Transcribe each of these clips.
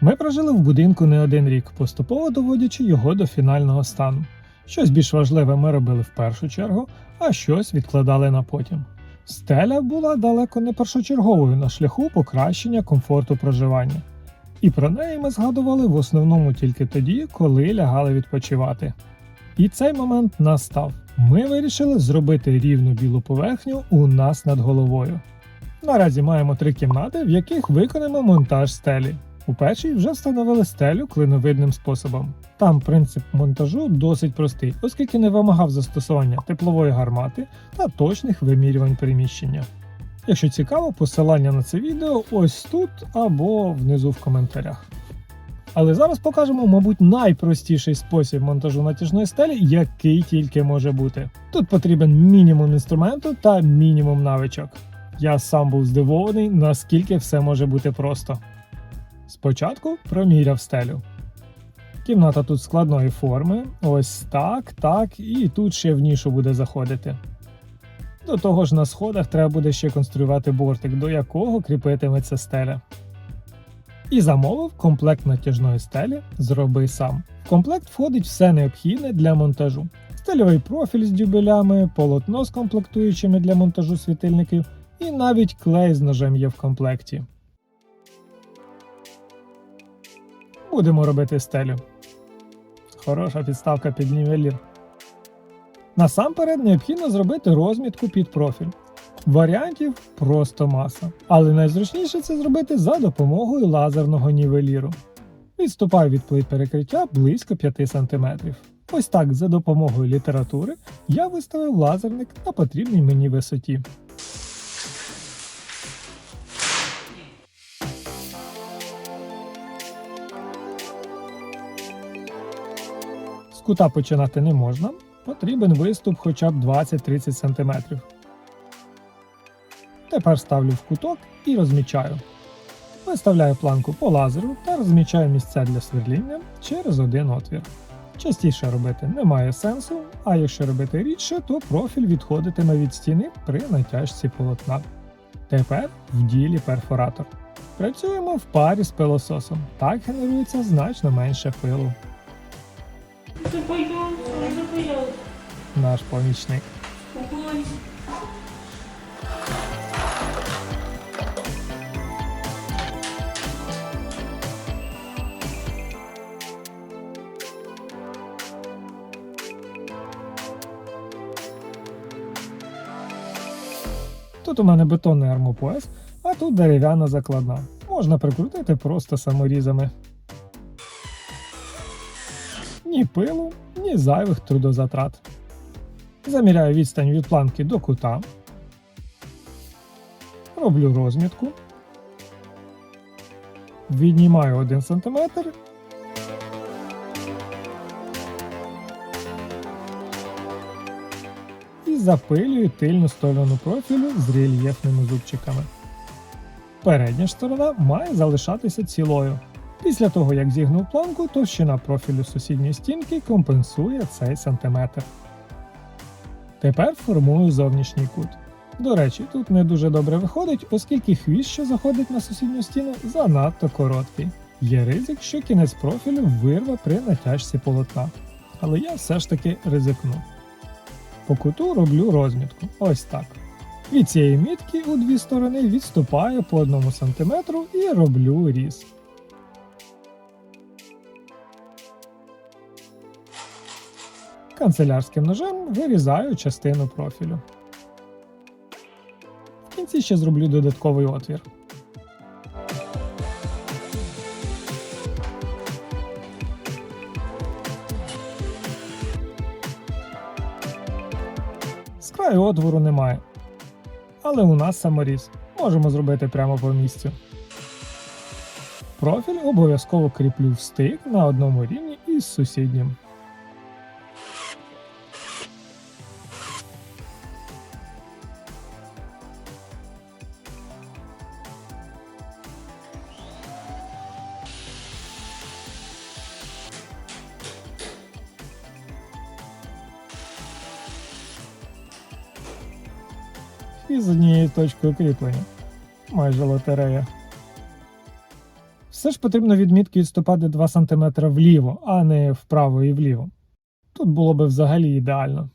Ми прожили в будинку не один рік, поступово доводячи його до фінального стану. Щось більш важливе ми робили в першу чергу, а щось відкладали на потім. Стеля була далеко не першочерговою на шляху покращення комфорту проживання. І про неї ми згадували в основному тільки тоді, коли лягали відпочивати. І цей момент настав. Ми вирішили зробити рівну білу поверхню у нас над головою. Наразі маємо три кімнати, в яких виконаємо монтаж стелі. У першій вже встановили стелю клиновидним способом. Там принцип монтажу досить простий, оскільки не вимагав застосування теплової гармати та точних вимірювань приміщення. Якщо цікаво, посилання на це відео ось тут або внизу в коментарях. Але зараз покажемо, мабуть, найпростіший спосіб монтажу натяжної стелі, який тільки може бути. Тут потрібен мінімум інструменту та мінімум навичок. Я сам був здивований, наскільки все може бути просто. Спочатку проміряв стелю. Кімната тут складної форми, ось так, так, і тут ще в нішу буде заходити. До того ж, на сходах треба буде ще конструювати бортик, до якого кріпитиметься стеля. І замовив комплект натяжної стелі Зроби сам. В комплект входить все необхідне для монтажу: стельовий профіль з дюбелями, полотно з комплектуючими для монтажу світильників, і навіть клей з ножем є в комплекті. Будемо робити стелю. Хороша підставка під нівелір. Насамперед необхідно зробити розмітку під профіль. Варіантів просто маса, але найзручніше це зробити за допомогою лазерного нівеліру. Відступаю від плит перекриття близько 5 см. Ось так за допомогою літератури я виставив лазерник на потрібній мені висоті. Кута починати не можна, потрібен виступ хоча б 20-30 см. Тепер ставлю в куток і розмічаю. Виставляю планку по лазеру та розмічаю місця для сверління через один отвір. Частіше робити немає сенсу, а якщо робити рідше, то профіль відходитиме від стіни при натяжці полотна. Тепер в ділі перфоратор. Працюємо в парі з пилососом. Так генерується значно менше пилу. Наш помічник. Тут у мене бетонний армопояс, а тут дерев'яна закладна. Можна прикрутити просто саморізами. Ні пилу, ні зайвих трудозатрат. Заміряю відстань від планки до кута. Роблю розмітку. Віднімаю 1 см. І запилюю тильну сторону профілю з рельєфними зубчиками. Передня сторона має залишатися цілою. Після того, як зігнув планку, товщина профілю сусідньої стінки компенсує цей сантиметр. Тепер формую зовнішній кут. До речі, тут не дуже добре виходить, оскільки хвіст, що заходить на сусідню стіну, занадто короткий. Є ризик, що кінець профілю вирве при натяжці полотна. Але я все ж таки ризикну. По куту роблю розмітку. Ось так. Від цієї мітки у дві сторони відступаю по 1 см і роблю різ. Канцелярським ножем вирізаю частину профілю. В кінці ще зроблю додатковий отвір. З краю отвору немає. Але у нас саморіз. Можемо зробити прямо по місцю. Профіль обов'язково кріплю в стик на одному рівні із сусіднім. І з однією точкою кріплення. Майже лотерея. Все ж потрібно відмітки відступати 2 см вліво, а не вправо і вліво. Тут було би взагалі ідеально.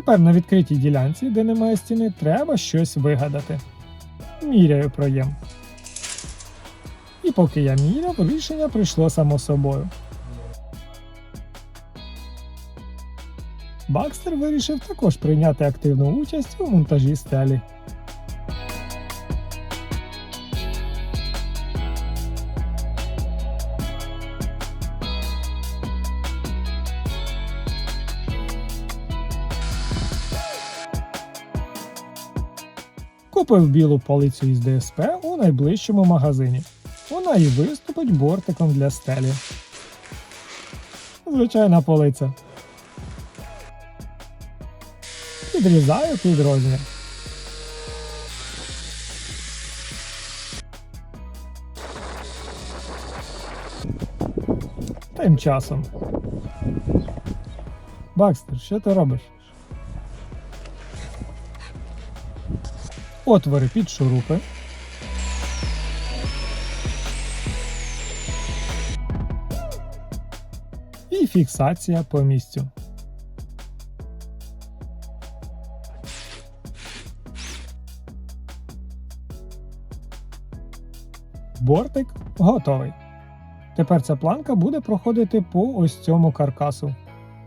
Тепер на відкритій ділянці, де немає стіни, треба щось вигадати. Міряю проєм. І поки я міряв, рішення прийшло само собою. Бакстер вирішив також прийняти активну участь у монтажі стелі. Купив білу полицю із ДСП у найближчому магазині. Вона і виступить бортиком для стелі. Звичайна полиця. Підрізаю під розмір. Тим часом. Бакстер, що ти робиш? Отвори під шурупи. І фіксація по місцю. Бортик готовий. Тепер ця планка буде проходити по ось цьому каркасу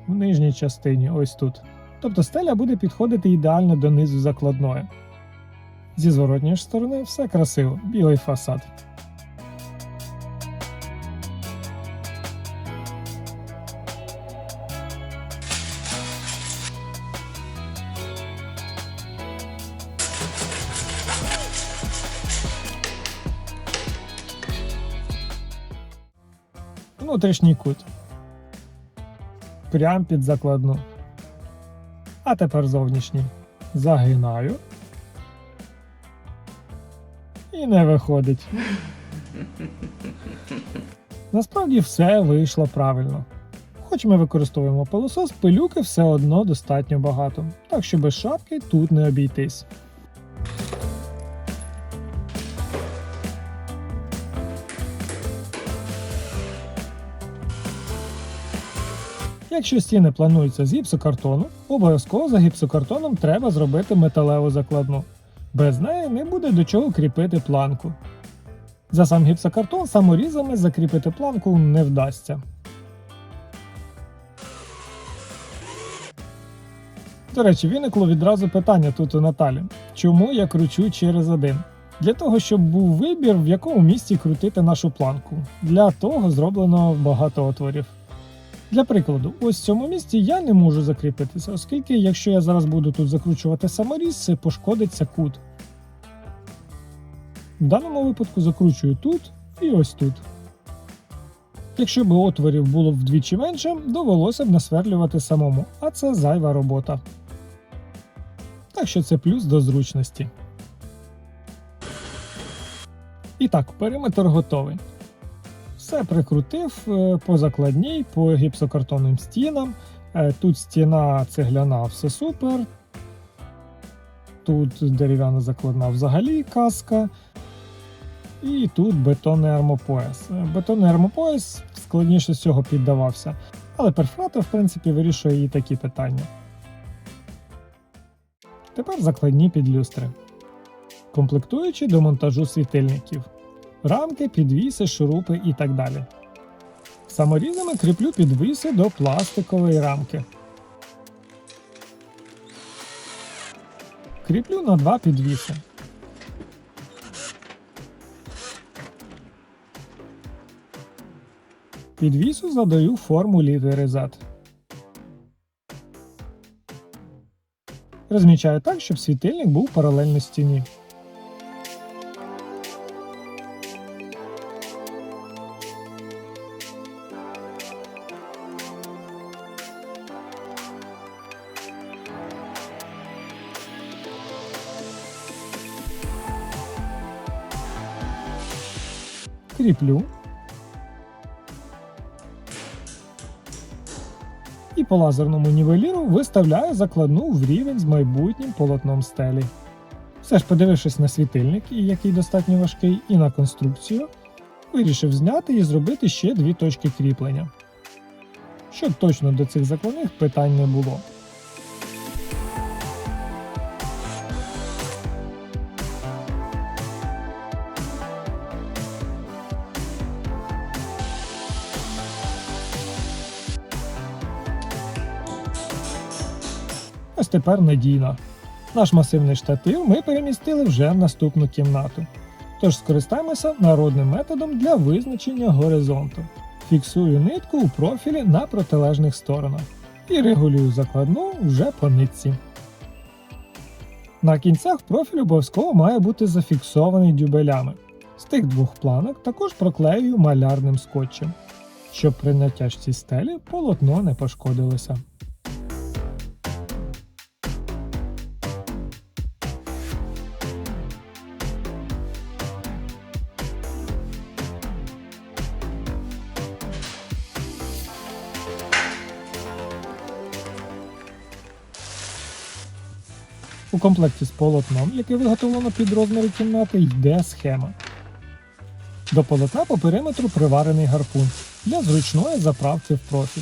в нижній частині, ось тут. Тобто стеля буде підходити ідеально до низу закладної. Зі зворотньої ж сторони все красиво, білий фасад. Внутрішній кут. Прям під закладну. А тепер зовнішній. Загинаю. І не виходить. Насправді все вийшло правильно. Хоч ми використовуємо пилосос, пилюки все одно достатньо багато, так що без шапки тут не обійтись. Якщо стіни плануються з гіпсокартону, обов'язково за гіпсокартоном треба зробити металеву закладну. Без неї не буде до чого кріпити планку. За сам гіпсокартон саморізами закріпити планку не вдасться. До речі, виникло відразу питання тут у Наталі. Чому я кручу через один? Для того, щоб був вибір, в якому місці крутити нашу планку. Для того зроблено багато отворів. Для прикладу, ось в цьому місці я не можу закріпитися, оскільки якщо я зараз буду тут закручувати саморіз, пошкодиться кут. В даному випадку закручую тут і ось тут. Якщо б отворів було вдвічі менше, довелося б насверлювати самому, а це зайва робота. Так що це плюс до зручності. І так, периметр готовий. Все прикрутив е, по закладній, по гіпсокартонним стінам. Е, Тут стіна цегляна, все супер. Тут дерев'яна закладна взагалі каска. І тут бетонний армопояс. Е, Бетонний армопояс складніше всього піддавався, але перфоратор, в принципі, вирішує і такі питання. Тепер закладні підлюстри. Комплектуючі до монтажу світильників рамки, підвіси, шурупи і так далі. Саморізами кріплю підвіси до пластикової рамки. Кріплю на два підвіси. Підвісу задаю форму літери Z. Розмічаю так, щоб світильник був паралельно стіні. Кріплю. І по лазерному нівеліру виставляю закладну в рівень з майбутнім полотном стелі. Все ж подивившись на світильник, який достатньо важкий, і на конструкцію, вирішив зняти і зробити ще дві точки кріплення. Щоб точно до цих закладних питань не було. Тепер надійно. Наш масивний штатив ми перемістили вже в наступну кімнату. Тож скористаємося народним методом для визначення горизонту. Фіксую нитку у профілі на протилежних сторонах і регулюю закладну вже по нитці. На кінцях профіль обов'язково має бути зафіксований дюбелями. З тих двох планок також проклеюю малярним скотчем, щоб при натяжці стелі полотно не пошкодилося. У комплекті з полотном, яке виготовлено під розміри кімнати, йде схема. До полотна по периметру приварений гарпун для зручної заправки в профіль.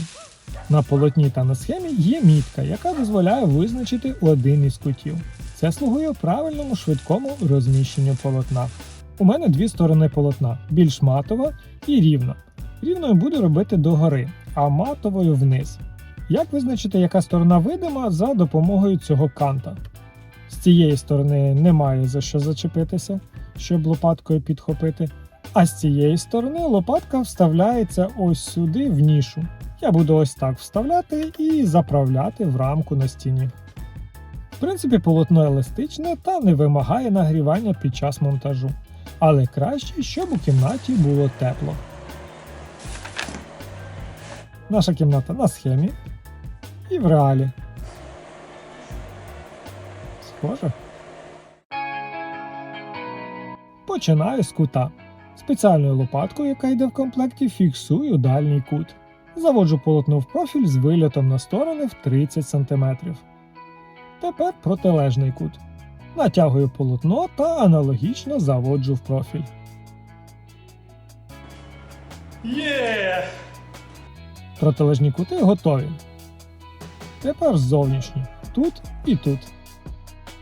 На полотні та на схемі є мітка, яка дозволяє визначити один із кутів. Це слугує правильному швидкому розміщенню полотна. У мене дві сторони полотна більш матова і рівна. Рівною буду робити догори, а матовою вниз. Як визначити, яка сторона видима за допомогою цього канта? Цієї сторони немає за що зачепитися, щоб лопаткою підхопити. А з цієї сторони лопатка вставляється ось сюди в нішу. Я буду ось так вставляти і заправляти в рамку на стіні. В принципі, полотно еластичне та не вимагає нагрівання під час монтажу, але краще, щоб у кімнаті було тепло. Наша кімната на схемі і в реалі. Схоже. Починаю з кута. Спеціальною лопаткою, яка йде в комплекті, фіксую дальній кут. Заводжу полотно в профіль з вильотом на сторони в 30 см. Тепер протилежний кут. Натягую полотно та аналогічно заводжу в профіль. Є! Протилежні кути готові. Тепер зовнішні тут і тут.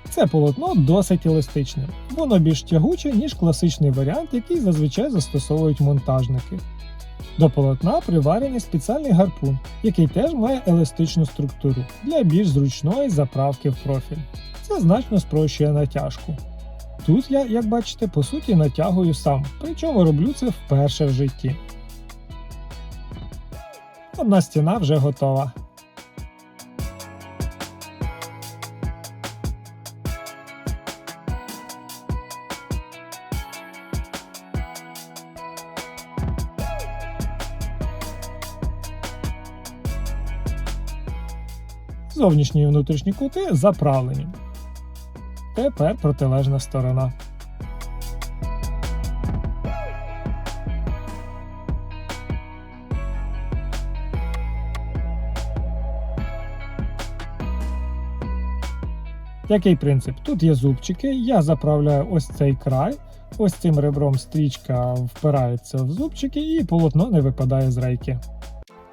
Це полотно досить еластичне. Воно більш тягуче, ніж класичний варіант, який зазвичай застосовують монтажники. До полотна приварений спеціальний гарпун, який теж має еластичну структуру для більш зручної заправки в профіль. Це значно спрощує натяжку. Тут я, як бачите, по суті натягую сам, причому роблю це вперше в житті. Одна стіна вже готова. Зовнішні і внутрішні кути заправлені. Тепер протилежна сторона. Який принцип? Тут є зубчики, я заправляю ось цей край, ось цим ребром стрічка впирається в зубчики і полотно не випадає з рейки.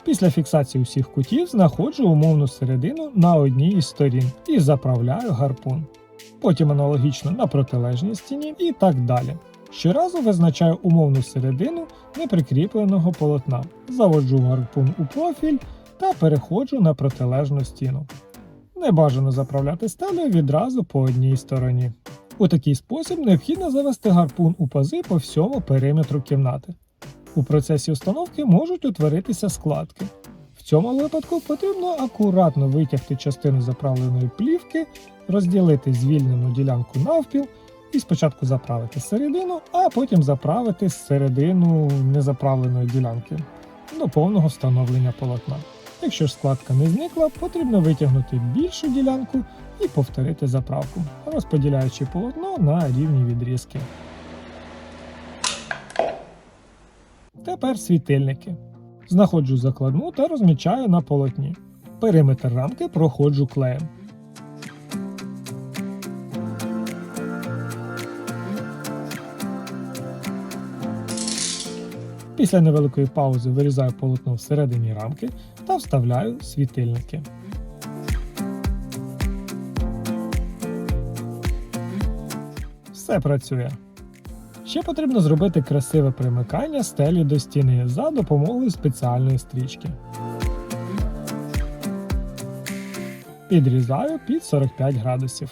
Після фіксації усіх кутів знаходжу умовну середину на одній із сторін і заправляю гарпун. Потім аналогічно на протилежній стіні і так далі. Щоразу визначаю умовну середину неприкріпленого полотна, заводжу гарпун у профіль та переходжу на протилежну стіну. Не бажано заправляти стелею відразу по одній стороні. У такий спосіб необхідно завести гарпун у пази по всьому периметру кімнати. У процесі установки можуть утворитися складки. В цьому випадку потрібно акуратно витягти частину заправленої плівки, розділити звільнену ділянку навпіл і спочатку заправити середину, а потім заправити середину незаправленої ділянки до повного встановлення полотна. Якщо ж складка не зникла, потрібно витягнути більшу ділянку і повторити заправку, розподіляючи полотно на рівні відрізки. Тепер світильники. Знаходжу закладну та розмічаю на полотні. Периметр рамки проходжу клеєм. Після невеликої паузи вирізаю полотно всередині рамки та вставляю світильники. Все працює. Ще потрібно зробити красиве примикання стелі до стіни за допомогою спеціальної стрічки. Підрізаю під 45 градусів.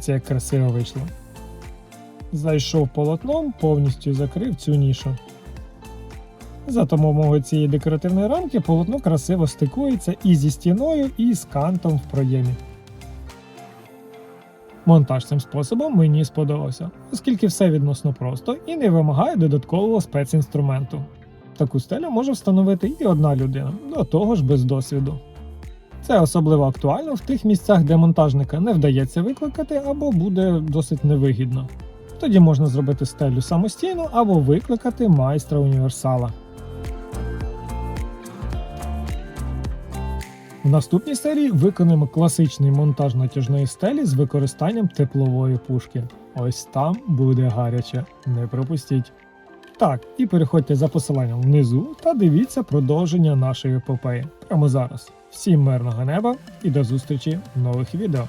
Дивіться, як красиво вийшло. Зайшов полотном, повністю закрив цю нішу. За допомогою цієї декоративної рамки полотно красиво стикується і зі стіною, і з кантом в проємі. Монтаж цим способом мені сподобався, оскільки все відносно просто і не вимагає додаткового спецінструменту. Таку стелю може встановити і одна людина, до того ж без досвіду. Це особливо актуально в тих місцях, де монтажника не вдається викликати або буде досить невигідно. Тоді можна зробити стелю самостійно або викликати майстра універсала. В наступній серії виконаємо класичний монтаж натяжної стелі з використанням теплової пушки. Ось там буде гаряче, не пропустіть. Так, і переходьте за посиланням внизу та дивіться продовження нашої епопеї прямо зараз. Всім мирного неба і до зустрічі в нових відео.